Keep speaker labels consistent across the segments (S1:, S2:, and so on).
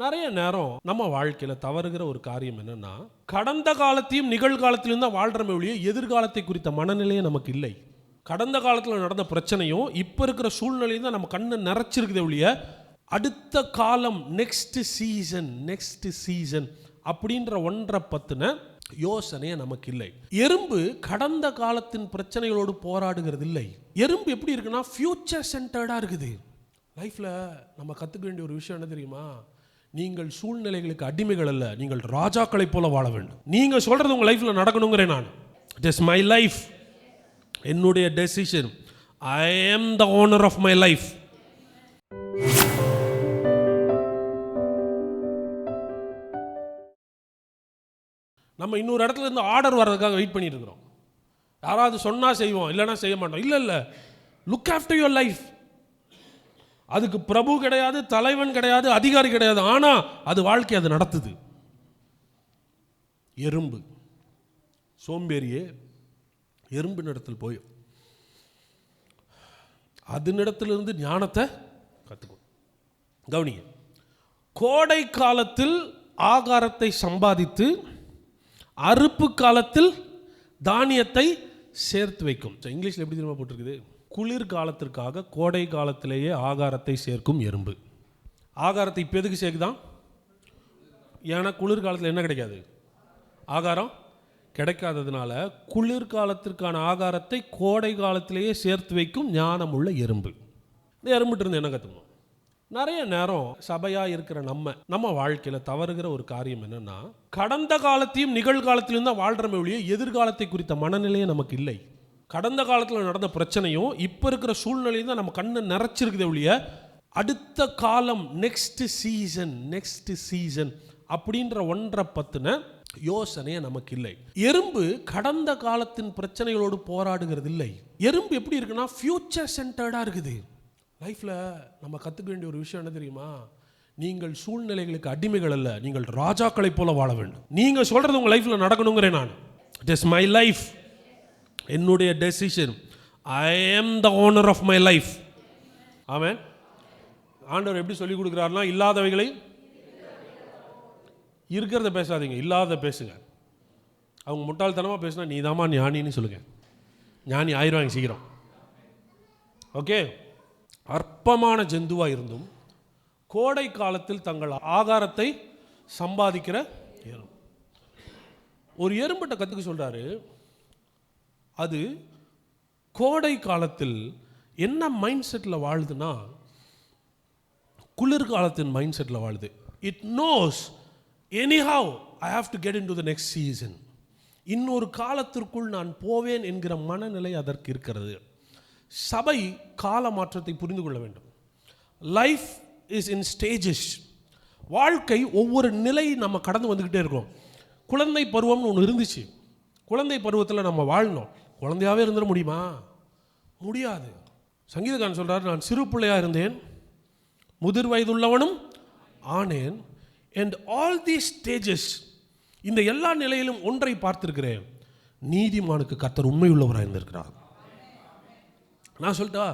S1: நிறைய நேரம் நம்ம வாழ்க்கையில தவறுகிற ஒரு காரியம் என்னன்னா கடந்த காலத்தையும் நிகழ்காலத்திலும் தான் வாழ்றமே ஒழிய எதிர்காலத்தை குறித்த மனநிலையே நமக்கு இல்லை. கடந்த காலத்தில் நடந்த பிரச்சனையும் இப்போ இருக்கிற சூழ்நிலையும் தான் நம்ம கண்ணை நிறைச்சிருக்குதே ஒழிய அடுத்த காலம் நெக்ஸ்ட் சீசன் நெக்ஸ்ட் சீசன் அப்படின்ற ஒன்றை பற்றின யோசனையே நமக்கு இல்லை. எறும்பு கடந்த காலத்தின் பிரச்சனைகளோடு போராடுகிறது இல்லை. எறும்பு எப்படி இருக்குன்னா ஃபியூச்சர் சென்டர்டாக இருக்குது. லைஃப்பில் நம்ம கற்றுக்க வேண்டிய ஒரு விஷயம் என்ன தெரியுமா? நீங்கள் சூழ்நிலைகளுக்கு அடிமைகள் அல்ல நீங்கள் ராஜாக்களைப் போல வாழ வேண்டும். நீங்கள் சொல்கிறது உங்கள் லைஃப்பில் நடக்கணுங்கிறேன் நான். இட் இஸ் மை லைஃப் என்னுடைய decision I am the owner of my life நம்ம இன்னொரு இடத்துல இருந்து ஆர்டர் வர்றதுக்காக வெயிட் பண்ணிட்டு இருக்கிறோம். யாராவது சொன்னால் செய்வோம் இல்லைன்னா செய்ய மாட்டோம். இல்லை இல்லை. லுக் ஆஃப்டர் யுவர் லைஃப் அதுக்கு பிரபு கிடையாது தலைவன் கிடையாது அதிகாரி கிடையாது. ஆனால் அது வாழ்க்கை அது நடத்துது. எறும்பு. சோம்பேறியே எறும்பு போயும் போய் அதனிடத்திலிருந்து ஞானத்தை கற்றுக்கும் கவனிங்க. கோடை காலத்தில் ஆகாரத்தை சம்பாதித்து அறுப்பு காலத்தில் தானியத்தை சேர்த்து வைக்கும். இங்கிலீஷில் எப்படி தெரியுமா போட்டிருக்குது? குளிர் காலத்திற்காக கோடை காலத்திலேயே ஆகாரத்தை சேர்க்கும் எறும்பு. ஆகாரத்தை இப்போ எதுக்கு சேர்க்குதான்? ஏன்னா குளிர்காலத்தில் என்ன கிடைக்காது? ஆகாரம் கிடைக்காததுனால குளிர்காலத்திற்கான ஆகாரத்தை கோடை காலத்திலேயே சேர்த்து வைக்கும் ஞானமுள்ள எறும்பு. இந்த எறும்புட்டு இருந்து என்ன கற்றுக்கணும் நிறைய நேரம் சபையாக இருக்கிற நம்ம நம்ம வாழ்க்கையில் தவறுகிற ஒரு காரியம் என்னென்னா கடந்த காலத்தையும் நிகழ்காலத்திலும் தான் வாழ்கிறமே ஒழிய எதிர்காலத்தை குறித்த மனநிலையே நமக்கு இல்லை. கடந்த காலத்தில் நடந்த பிரச்சனையும் இப்போ இருக்கிற சூழ்நிலையும் தான் நம்ம கண்ணை நிறைச்சிருக்குது ஒழிய அடுத்த காலம் நெக்ஸ்ட் சீசன் நெக்ஸ்ட் சீசன் அப்படின்ற ஒன்றை பற்றின யோசனையே நமக்கு இல்லை. எறும்பு கடந்த காலத்தின் பிரச்சனைகளோடு போராடுகிறது இல்லை. எறும்பு எப்படி இருக்குன்னா ஃபியூச்சர் சென்டர்டாக இருக்குது. லைஃப்பில் நம்ம கற்றுக்க வேண்டிய ஒரு விஷயம் என்ன தெரியுமா? நீங்கள் சூழ்நிலைகளுக்கு அடிமைகள் அல்ல நீங்கள் ராஜாக்களைப் போல வாழ வேண்டும். நீங்கள் சொல்கிறது உங்கள் லைஃப்பில் நடக்கணுங்கிறேன் நான். இட் இஸ் மை லைஃப் என்னுடைய decision I am the owner of my life ஆமேன் ஆண்டவர் எப்படி சொல்லிக் கொடுக்குறாருன்னா இல்லாதவைகளை இருக்கிறத பேசாதீங்க. இல்லாத பேசுங்க. அவங்க முட்டாள்தனமாக பேசினா நீ தாம்மா ஞானின்னு சொல்லுங்க. ஞானி ஆயிடுவாங்க சீக்கிரம். ஓகே அற்பமான ஜந்துவாக இருந்தும் கோடை காலத்தில் தங்கள் ஆகாரத்தை சம்பாதிக்கிற எறும்பு ஒரு எறும்பிட்ட கற்றுக்க சொல்கிறாரு அது கோடை காலத்தில் என்ன மைண்ட் செட்டில் வாழுதுன்னா குளிர்காலத்தின் மைண்ட் செட்டில் வாழுது. It knows anyhow I have to get into the next season இன்னொரு காலத்திற்குள் நான் போவேன் என்கிற மனநிலை அதற்கு இருக்கிறது. சபை கால மாற்றத்தை புரிந்து கொள்ள வேண்டும். லைஃப் இஸ் இன் ஸ்டேஜஸ் வாழ்க்கை ஒவ்வொரு நிலை நம்ம கடந்து வந்துக்கிட்டே இருக்கோம். குழந்தை பருவம்னு ஒன்று இருந்துச்சு. குழந்தை பருவத்தில் நம்ம வாழ்ந்தோம். குழந்தையாவே இருந்துட முடியுமா? முடியாது. சங்கீதக்காரன் சொல்கிறார் நான் சிறு பிள்ளையாக இருந்தேன் முதிர் வயதுள்ளவனும் ஆனேன் அண்ட் ஆல் தி ஸ்டேஜஸ் இந்த எல்லா நிலையிலும் ஒன்றை பார்த்துருக்கிறேன். நீதிமானுக்கு கத்தர் உண்மையுள்ளவராக இருந்திருக்கிறார். நான் சொல்லிட்டா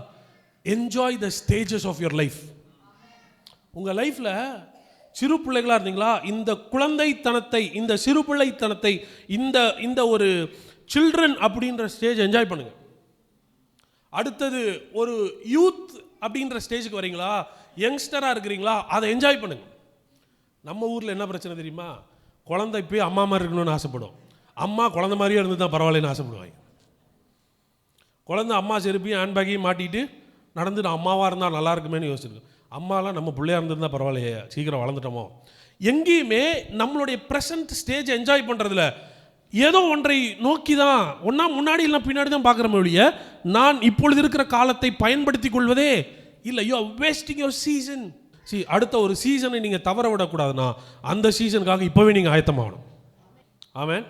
S1: enjoy the stages of your life உங்கள் லைஃப்பில் சிறு பிள்ளைகளாக இருந்தீங்களா? இந்த குழந்தைத்தனத்தை இந்த சிறு பிள்ளைத்தனத்தை இந்த இந்த ஒரு சில்ட்ரன் அப்படின்ற ஸ்டேஜ் என்ஜாய் பண்ணுங்க. அடுத்தது ஒரு யூத் அப்படின்ற ஸ்டேஜுக்கு வரீங்களா? யங்ஸ்டராக இருக்கிறீங்களா? அதை என்ஜாய் பண்ணுங்க. நம்ம ஊரில் என்ன பிரச்சனை தெரியுமா? குழந்தை போய் அம்மா மாதிரி இருக்கணும்னு ஆசைப்படும். அம்மா குழந்தை மாதிரியே இருந்து தான் பரவாயில்லன்னு ஆசைப்படுவாங்க. குழந்தை அம்மா செருப்பையும் ஹேண்ட்பேக்கையும் மாட்டிட்டு நடந்து நான் அம்மாவாக இருந்தால் நல்லா இருக்குமேனு யோசிச்சிருக்கேன். அம்மாலாம் நம்ம பிள்ளையா இருந்திருந்தால் பரவாயில்லையே சீக்கிரம் வளர்ந்துட்டோமோ? எங்கேயுமே நம்மளுடைய ப்ரெசன்ட் ஸ்டேஜ் என்ஜாய் பண்ணுறதுல ஏதோ ஒன்றை நோக்கி தான் ஒன்றா முன்னாடி இல்லை பின்னாடி தான் பார்க்குறமே ஒழிய நான் இப்பொழுது இருக்கிற காலத்தை பயன்படுத்தி கொள்வதே இல்லை. யோ வேஸ்டிங் யோர் சீசன் சி அடுத்த ஒரு சீசனை நீங்கள் தவற விடக்கூடாதுன்னா அந்த சீசனுக்காக இப்போவே நீங்கள் ஆயத்தமாகணும். ஆமேன்